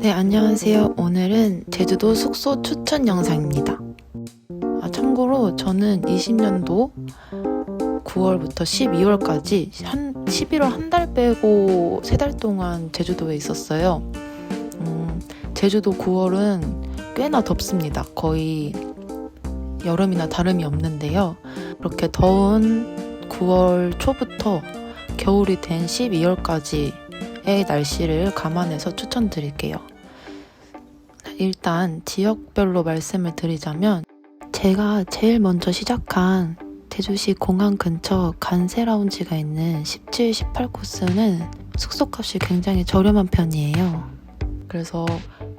네, 안녕하세요. 오늘은 제주도 숙소 추천 영상입니다. 아, 참고로 저는 20년도 9월부터 12월까지 한 11월 한 달 빼고 세 달 동안 제주도에 있었어요. 음, 제주도 9월은 꽤나 덥습니다. 거의 여름이나 다름이 없는데요. 그렇게 더운 9월 초부터 겨울이 된 12월까지의 날씨를 감안해서 추천드릴게요. 일단 지역별로 말씀을 드리자면 제가 제일 먼저 시작한 제주시 공항 근처 간세 라운지가 있는 17, 18 코스는 숙소값이 굉장히 저렴한 편이에요. 그래서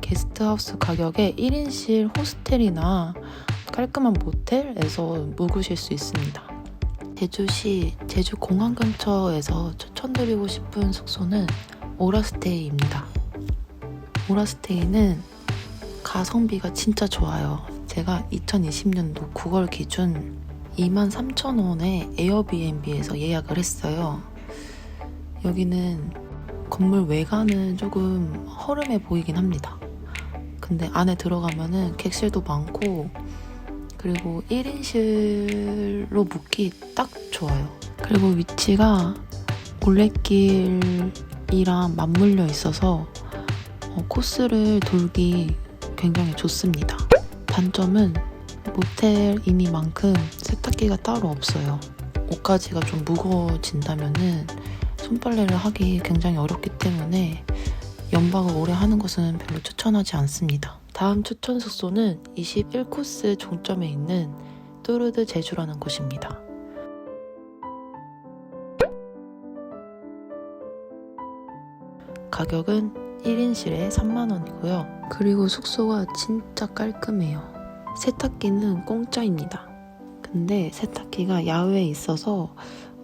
게스트하우스 가격에 1인실 호스텔이나 깔끔한 모텔에서 묵으실 수 있습니다. 제주시 제주 공항 근처에서 추천드리고 싶은 숙소는 오라스테이입니다. 오라스테이는 가성비가 진짜 좋아요. 제가 2020년도 9월 기준 23,000원에 에어비앤비에서 예약을 했어요. 여기는 건물 외관은 조금 허름해 보이긴 합니다. 근데 안에 들어가면은 객실도 많고 그리고 1인실로 묵기 딱 좋아요. 그리고 위치가 올레길 이랑 맞물려 있어서 어, 코스를 돌기 굉장히 좋습니다. 단점은 모텔이니만큼 세탁기가 따로 없어요. 옷가지가 좀 무거워진다면은 손빨래를 하기 굉장히 어렵기 때문에 연박을 오래 하는 것은 별로 추천하지 않습니다. 다음 추천 숙소는 21코스 종점에 있는 뚜르드 제주라는 곳입니다. 가격은 1인실에 3만원이고요. 그리고 숙소가 진짜 깔끔해요. 세탁기는 공짜입니다. 근데 세탁기가 야외에 있어서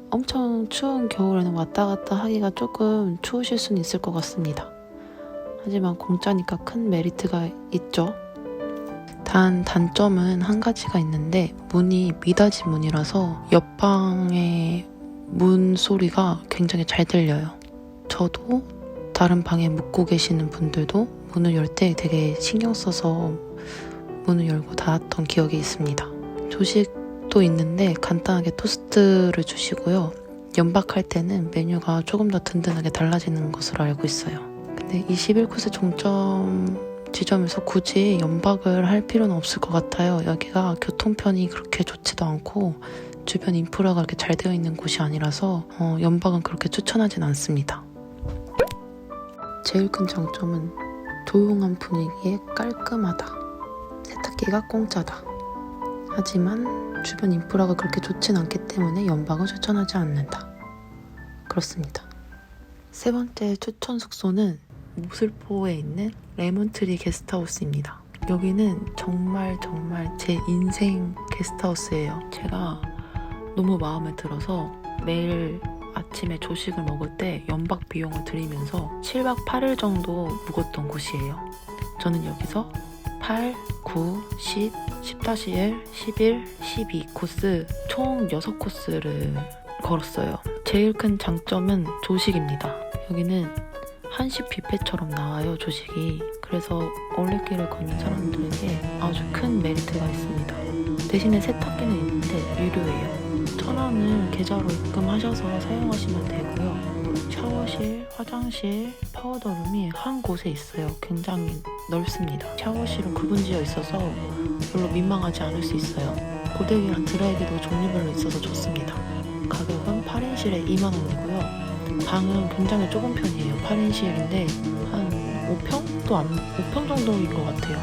엄청 추운 겨울에는 왔다 갔다 하기가 조금 추우실 수는 있을 것 같습니다. 하지만 공짜니까 큰 메리트가 있죠. 단 단점은 한 가지가 있는데 문이 미닫이 문이라서 옆방의 문 소리가 굉장히 잘 들려요. 저도 다른 방에 묵고 계시는 분들도 문을 열 때 되게 신경 써서 문을 열고 닫았던 기억이 있습니다. 조식도 있는데 간단하게 토스트를 주시고요. 연박할 때는 메뉴가 조금 더 든든하게 달라지는 것으로 알고 있어요. 근데 21코스 종점 지점에서 굳이 연박을 할 필요는 없을 것 같아요. 여기가 교통편이 그렇게 좋지도 않고 주변 인프라가 그렇게 잘 되어 있는 곳이 아니라서 어, 연박은 그렇게 추천하진 않습니다. 제일 큰 장점은 조용한 분위기에 깔끔하다. 세탁기가 공짜다. 하지만 주변 인프라가 그렇게 좋진 않기 때문에 연박은 추천하지 않는다. 그렇습니다. 세 번째 추천 숙소는 모슬포에 있는 레몬트리 게스트하우스입니다. 여기는 정말 정말 제 인생 게스트하우스예요. 제가 너무 마음에 들어서 매일 아침에 조식을 먹을 때 연박 비용을 들이면서 7박 8일 정도 묵었던 곳이에요. 저는 여기서 8, 9, 10, 10-1, 11, 12 코스 총 6코스를 걸었어요. 제일 큰 장점은 조식입니다. 여기는 한식 뷔페처럼 나와요, 조식이. 그래서 올레길을 걷는 사람들에게 아주 큰 메리트가 있습니다. 대신에 세탁기는 있는데 유료예요. 천 원을 계좌로 입금하셔서 사용하시면 되고요. 샤워실, 화장실, 파우더룸이 한 곳에 있어요. 굉장히 넓습니다. 샤워실은 구분지어 있어서 별로 민망하지 않을 수 있어요. 고데기랑 드라이기도 종류별로 있어서 좋습니다. 가격은 8인실에 2만원이고요. 방은 굉장히 좁은 편이에요. 8인실인데 한 5평도 안, 5평 정도인 것 같아요.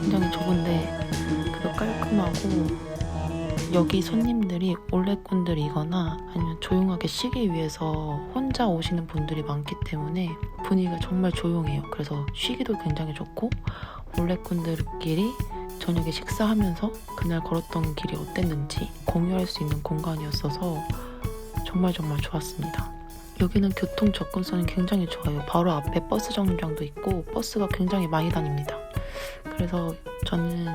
굉장히 좁은데 그래도 깔끔하고 여기 손님들이 올레꾼들이거나 아니면 조용하게 쉬기 위해서 혼자 오시는 분들이 많기 때문에 분위기가 정말 조용해요. 그래서 쉬기도 굉장히 좋고 올레꾼들끼리 저녁에 식사하면서 그날 걸었던 길이 어땠는지 공유할 수 있는 공간이었어서 정말 정말 좋았습니다. 여기는 교통 접근성이 굉장히 좋아요. 바로 앞에 버스 정류장도 있고 버스가 굉장히 많이 다닙니다. 그래서 저는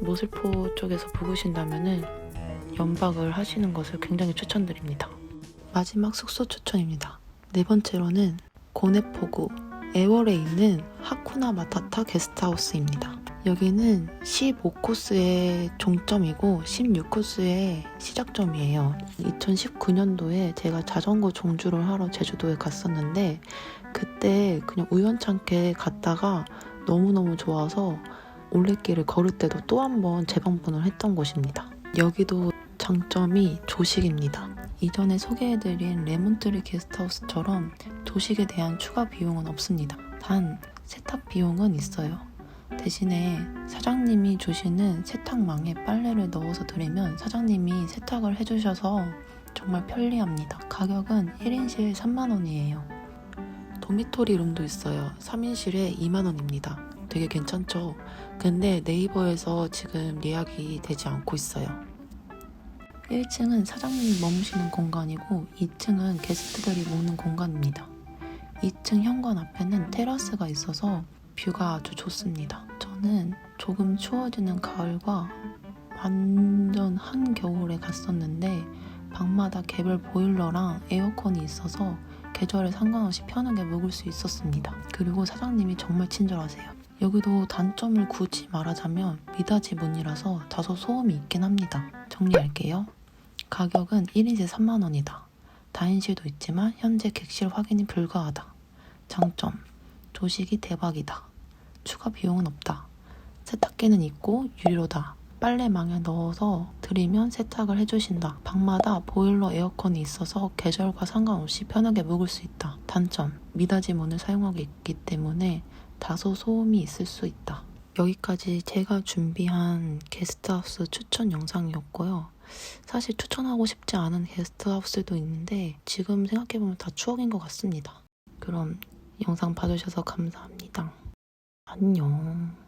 모슬포 쪽에서 묵으신다면은 연박을 하시는 것을 굉장히 추천드립니다. 마지막 숙소 추천입니다. 네 번째로는 고내포구 애월에 있는 하쿠나 마타타 게스트하우스입니다. 여기는 15코스의 종점이고 16코스의 시작점이에요. 2019년도에 제가 자전거 종주를 하러 제주도에 갔었는데 그때 그냥 우연찮게 갔다가 너무너무 좋아서 올레길을 걸을 때도 또 한 번 재방문을 했던 곳입니다. 여기도 장점이 조식입니다. 이전에 소개해드린 레몬트리 게스트하우스처럼 조식에 대한 추가 비용은 없습니다. 단 세탁 비용은 있어요. 대신에 사장님이 주시는 세탁망에 빨래를 넣어서 드리면 사장님이 세탁을 해주셔서 정말 편리합니다. 가격은 1인실 3만원이에요. 도미토리 룸도 있어요. 3인실에 2만원입니다. 되게 괜찮죠? 근데 네이버에서 지금 예약이 되지 않고 있어요. 1층은 사장님이 머무시는 공간이고 2층은 게스트들이 모는 공간입니다. 2층 현관 앞에는 테라스가 있어서 뷰가 아주 좋습니다. 저는 조금 추워지는 가을과 완전 한겨울에 갔었는데 방마다 개별 보일러랑 에어컨이 있어서 계절에 상관없이 편하게 묵을 수 있었습니다. 그리고 사장님이 정말 친절하세요. 여기도 단점을 굳이 말하자면 미닫이 문이라서 다소 소음이 있긴 합니다. 정리할게요. 가격은 1인실 3만원이다. 다인실도 있지만 현재 객실 확인이 불가하다. 장점. 조식이 대박이다. 추가 비용은 없다. 세탁기는 있고 유료다. 빨래망에 넣어서 드리면 세탁을 해주신다. 방마다 보일러 에어컨이 있어서 계절과 상관없이 편하게 묵을 수 있다. 단점. 미닫이 문을 사용하고 있기 때문에 다소 소음이 있을 수 있다. 여기까지 제가 준비한 게스트하우스 추천 영상이었고요. 사실 추천하고 싶지 않은 게스트하우스도 있는데 지금 생각해보면 다 추억인 것 같습니다. 그럼 영상 봐주셔서 감사합니다. 안녕.